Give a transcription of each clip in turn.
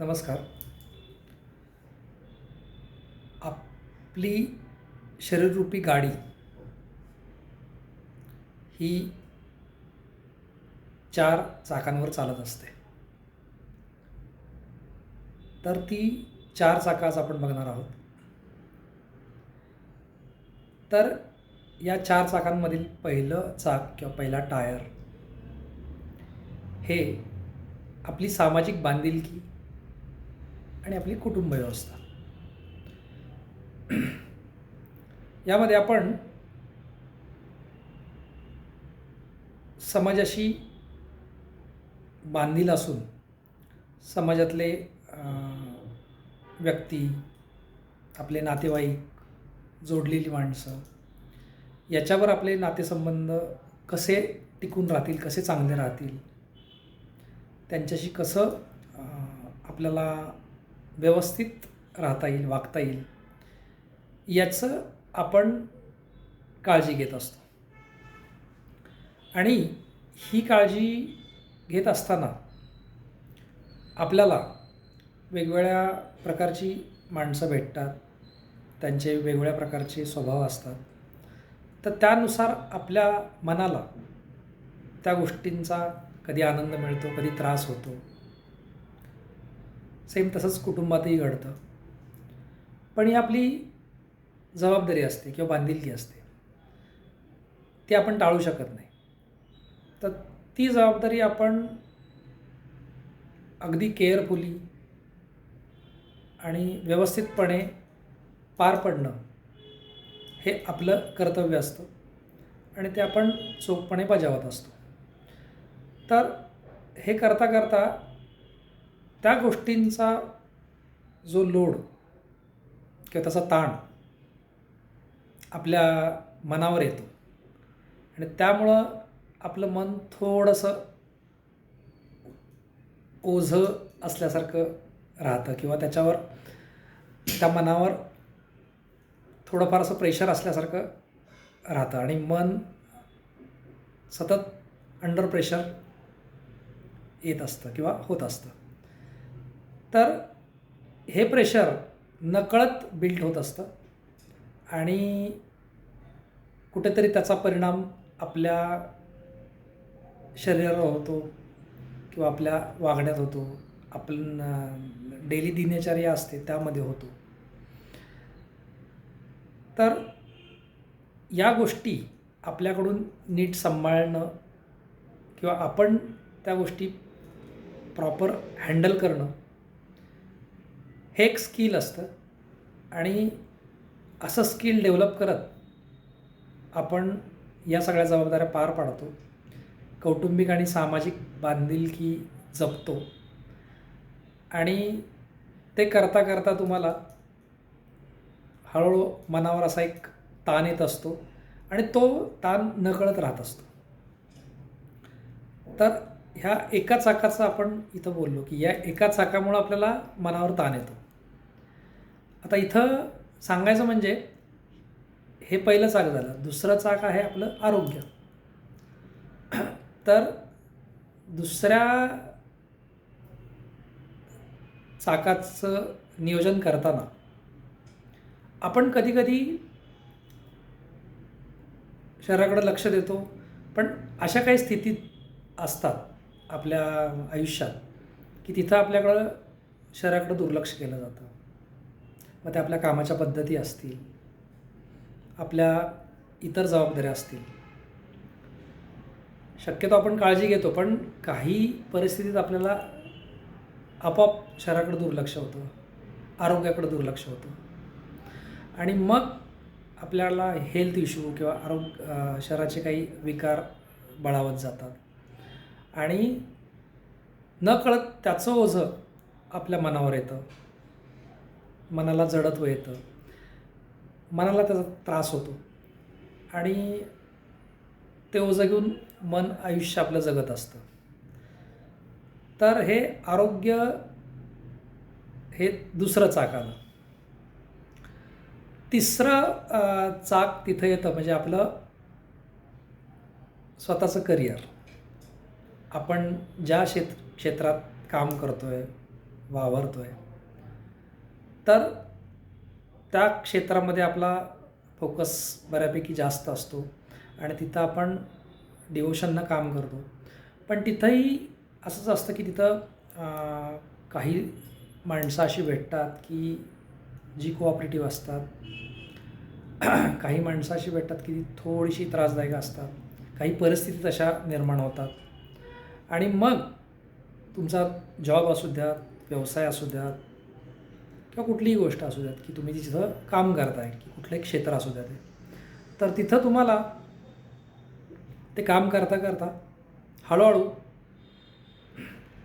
नमस्कार. आपली शरीररूपी गाडी ही चार चाकांवर चालत असते. तर ती चार चाकं आज आपण बघणार आहोत. तर या चार चाकांमधील पहिलं चाक किंवा पहिला टायर हे आपली सामाजिक बांधिलकी आणि आपली कुटुंब व्यवस्था. यामध्ये आपण समाजाशी बांधील असून समाजातले व्यक्ती आपले नातेवाईक जोडलेली माणसं याच्यावर आपले नातेसंबंध कसे टिकून राहतील कसे चांगले राहतील त्यांच्याशी कसं आपल्याला व्यवस्थित राहता येईल वागता येईल याचं आपण काळजी घेत असतो. आणि ही काळजी घेत असताना आपल्याला वेगवेगळ्या प्रकारची माणसं भेटतात त्यांचे वेगवेगळ्या प्रकारचे स्वभाव असतात. तर त्यानुसार आपल्या मनाला त्या गोष्टींचा कधी आनंद मिळतो कधी त्रास होतो. सेम तसंच कुटुंबातही घडतं. पण ही आपली जबाबदारी असते किंवा बांधिलकी असते. ती आपण टाळू शकत नाही. तर ती जबाबदारी आपण अगदी केअरफुली आणि व्यवस्थितपणे पार पडणं हे आपलं कर्तव्य असतं आणि ते आपण चोखपणे बजावत असतो. तर हे करता करता त्या गोष्टींचा जो लोड किंवा त्याचा ताण आपल्या मनावर येतो. आणि त्यामुळं आपलं मन थोडंसं ओझं असल्यासारखं राहतं किंवा त्याच्यावर त्या मनावर थोडंफार असं प्रेशर असल्यासारखं राहतं. आणि मन सतत अंडर प्रेशर येत असतं किंवा होत असतं. तर हे प्रेशर नकळत बिल्ट होत असतं. आणि कुठेतरी त्याचा परिणाम आपल्या शरीरावर होतो किंवा आपल्या वागण्यात होतो. आपण डेली दिनचर्या असते त्यामध्ये होतो. तर या गोष्टी आपल्याकडून नीट सांभाळणं किंवा आपण त्या गोष्टी प्रॉपर हँडल करणं हे एक स्किल असतं. आणि असं स्किल डेव्हलप करत आपण या सगळ्या जबाबदाऱ्या पार पाडतो. कौटुंबिक आणि सामाजिक बांधिलकी जपतो. आणि ते करता करता तुम्हाला हळूहळू मनावर असा एक ताण येत असतो आणि तो ताण नकळत राहत असतो. तर ह्या एका चाकाचं आपण इथं बोललो की या एका चाकामुळं आपल्याला मनावर ताण येतो. आता इथं सांगायचं म्हणजे हे पहिलं चाक झालं. दुसरं चाक आहे आपलं आरोग्य. तर दुसऱ्या चाकाचं नियोजन करताना आपण कधीकधी शरीराकडे लक्ष देतो पण अशा काही स्थितीत असतात आपल्या आयुष्यात की तिथं आपल्याकडं शरीराकडं दुर्लक्ष केलं जातं. मग त्या आपल्या कामाच्या पद्धती असतील. आपल्या इतर जबाबदाऱ्या असतील. शक्यतो आपण काळजी घेतो पण काही परिस्थितीत आपल्याला आपोआप शरीराकडे दुर्लक्ष होतं आरोग्याकडे दुर्लक्ष होतं. आणि मग आपल्याला हेल्थ इश्यू किंवा आरोग्य शरीराचे काही विकार बळावत जातात. आणि न कळत त्याचं ओझं आपल्या मनावर येतं. मनाला जडत्व येतं मनाला त्याचा त्रास होतो. आणि ते ओझं घेऊन मन आयुष्य आपलं जगत असतं. तर हे आरोग्य हे दुसरं चाक आलं. तिसरं चाक तिथं येतं म्हणजे आपलं स्वतःचं करिअर. आपण ज्या क्षेत्र क्षेत्रात काम करतो आहे वावरतो आहे तर त्या क्षेत्रामध्ये आपला फोकस बऱ्यापैकी जास्त असतो आणि तिथं आपण डिवोशननं काम करतो. पण तिथंही असंच असतं की तिथं काही माणसं अशी भेटतात की जी कोऑपरेटिव्ह असतात. काही माणसं अशी भेटतात की ती थोडीशी त्रासदायक असतात. काही परिस्थिती तशा निर्माण होतात. आणि मग तुमचा जॉब असू द्यात व्यवसाय असू द्यात किंवा कुठलीही गोष्ट असू द्यात की तुम्ही तिथं काम करताय की कुठलंही क्षेत्र असू द्या ते तर तिथं तुम्हाला ते काम करता करता हळूहळू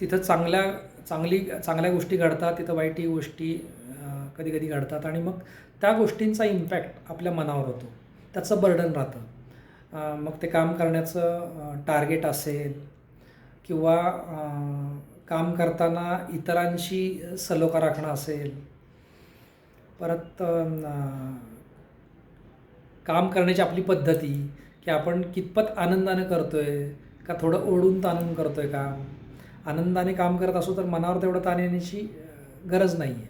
तिथं चांगल्या चांगली चांगल्या गोष्टी घडतात तिथं वाईटही गोष्टी कधी कधी घडतात आणि मग त्या गोष्टींचा इम्पॅक्ट आपल्या मनावर होतो. त्याचं बर्डन राहतं. मग ते काम करण्याचं टार्गेट असेल किंवा काम करताना इतरांशी सलोखा राखणं असेल परत काम करण्याची आपली पद्धती की आपण कितपत आनंदानं करतो आहे का थोडं ओढून ताणून करतो आहे काम. आनंदाने काम करत असू तर मनावर तेवढं ताण येण्याची गरज नाही आहे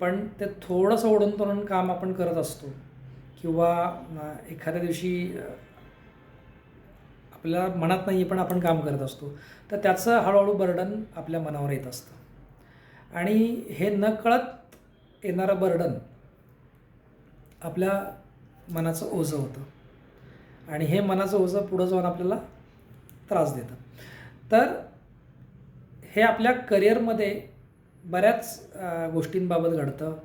पण ते थोडंसं ओढून तोडून काम आपण करत असतो किंवा एखाद्या दिवशी आपल्याला मनात नाही आहे पण आपण काम करत असतो तर त्याचं हळूहळू बर्डन आपल्या मनावर येत असतं. आणि हे नकळत येणारं बर्डन आपल्या मनाचं ओझं होतं. आणि हे मनाचं ओझं पुढं जाऊन आपल्याला त्रास देतं. तर हे आपल्या करिअरमध्ये बऱ्याच गोष्टींबाबत घडतं.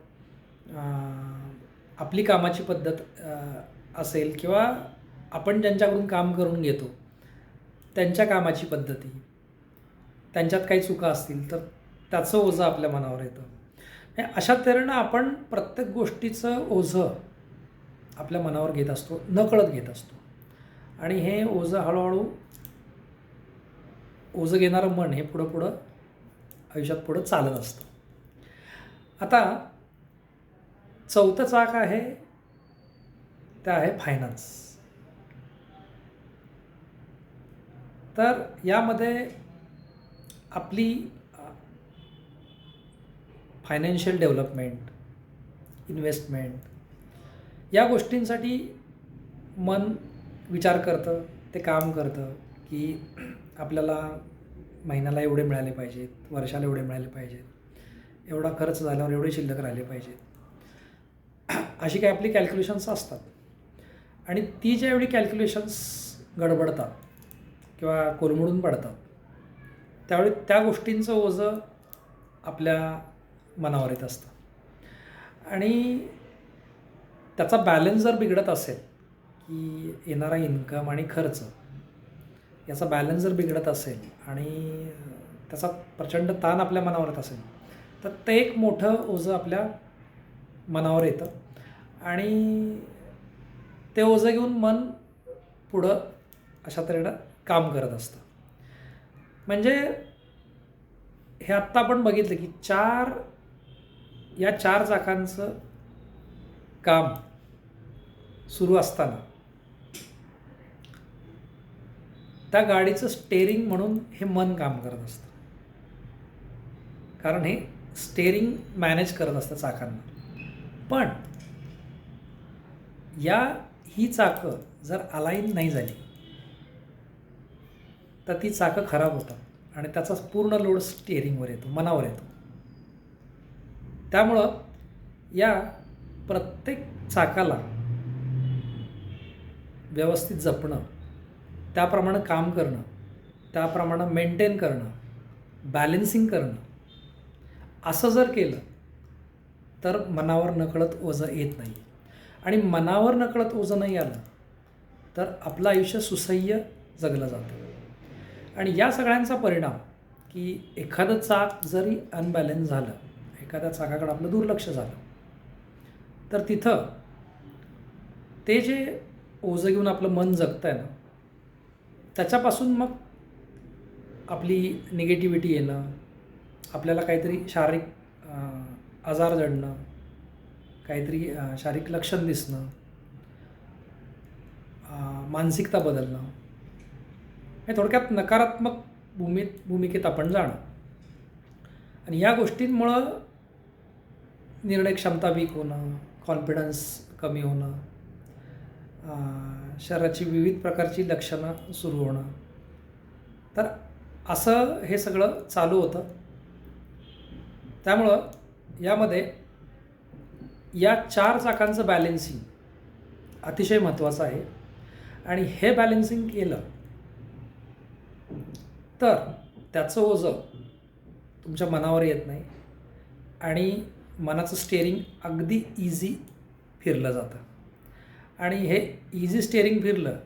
आपली कामाची पद्धत असेल किंवा आपण ज्यांच्याकडून काम करून घेतो त्यांच्या कामाची पद्धती त्यांच्यात काही चुका असतील तर त्याचं ओझं आपल्या मनावर येतं. अशा तऱ्हेनं आपण प्रत्येक गोष्टीचं ओझं आपल्या मनावर घेत असतो नकळत घेत असतो. आणि हे ओझं हळूहळू ओझं घेणारं मन हे पुढं पुढं आयुष्यात पुढं चालत असतं. आता चौथं चाक आहे ते आहे फायनान्स तर यामध्ये आपली फायनान्शियल डेव्हलपमेंट इन्व्हेस्टमेंट या गोष्टींसाठी मन विचार करतं ते काम करतं की आपल्याला महिन्याला एवढे मिळाले पाहिजेत वर्षाला एवढे मिळाले पाहिजेत एवढा खर्च झाल्यावर एवढे शिल्लक राहिले पाहिजेत. अशी काही आपली कॅल्क्युलेशन्स असतात. आणि ती ज्यावेळी कॅल्क्युलेशन्स गडबडतात किंवा कोलमडून पडतात त्यावेळी त्या गोष्टींचं ओझं आपल्या मनावर येत असतं. आणि त्याचा बॅलन्स जर बिघडत असेल की येणारा इन्कम आणि खर्च याचा बॅलन्स जर बिघडत असेल आणि त्याचा प्रचंड ताण आपल्या मनावर येत असेल तर ते एक मोठं ओझं आपल्या मनावर येतं. आणि ते ओझं घेऊन मन पुढं अशा तऱ्हेनं काम करत असतं. म्हणजे हे आत्ता आपण बघितलं की चार या चार चाकांचं काम सुरू असताना त्या गाडीचं स्टेअरिंग म्हणून हे मन काम करत असतं. कारण हे स्टेअरिंग मॅनेज करत असतं चाकांना. पण या ही चाकं जर अलाईन नाही झाली तर ती चाकं खराब होतात आणि त्याचा पूर्ण लोड स्टेरिंगवर येतो मनावर येतो. त्यामुळं या प्रत्येक चाकाला व्यवस्थित जपणं त्याप्रमाणे काम करणं त्याप्रमाणे मेंटेन करणं बॅलेन्सिंग करणं असं जर केलं तर मनावर नकळत ओझं येत नाही. आणि मनावर नकळत ओझं नाही आलं तर आपलं आयुष्य सुसह्य जगलं जातं. आणि या सगळ्यांचा परिणाम की एखादं चाक जरी अनबॅलेन्स झालं एखाद्या चाकाकडं आपलं दुर्लक्ष झालं. तर तिथं ते जे ओझं घेऊन आपलं मन जगतं आहे ना त्याच्यापासून मग आपली निगेटिव्हिटी येणं आपल्याला काहीतरी शारीरिक आजार जडणं काहीतरी शारीरिक लक्षण दिसणं मानसिकता बदलणं हे थोडक्यात नकारात्मक भूमीत भूमिकेत आपण जाणं. आणि या गोष्टींमुळं निर्णय क्षमता वीक होणं कॉन्फिडन्स कमी होणं शरीराची विविध प्रकारची लक्षणं सुरू होणं. तर असं हे सगळं चालू होतं. त्यामुळं यामध्ये या चार चाकांचं बॅलेन्सिंग अतिशय महत्त्वाचं आहे. आणि हे बॅलेन्सिंग केलं तर त्याचं ओझं तुमच्या मनावर येत नाही. आणि मनाचं स्टेअरिंग अगदी इझी फिरलं जातं. आणि हे इझी स्टेअरिंग फिरलं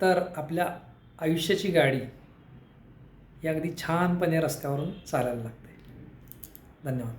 तर आपल्या आयुष्याची गाडी ही अगदी छानपणे रस्त्यावरून चालायला लागते. धन्यवाद.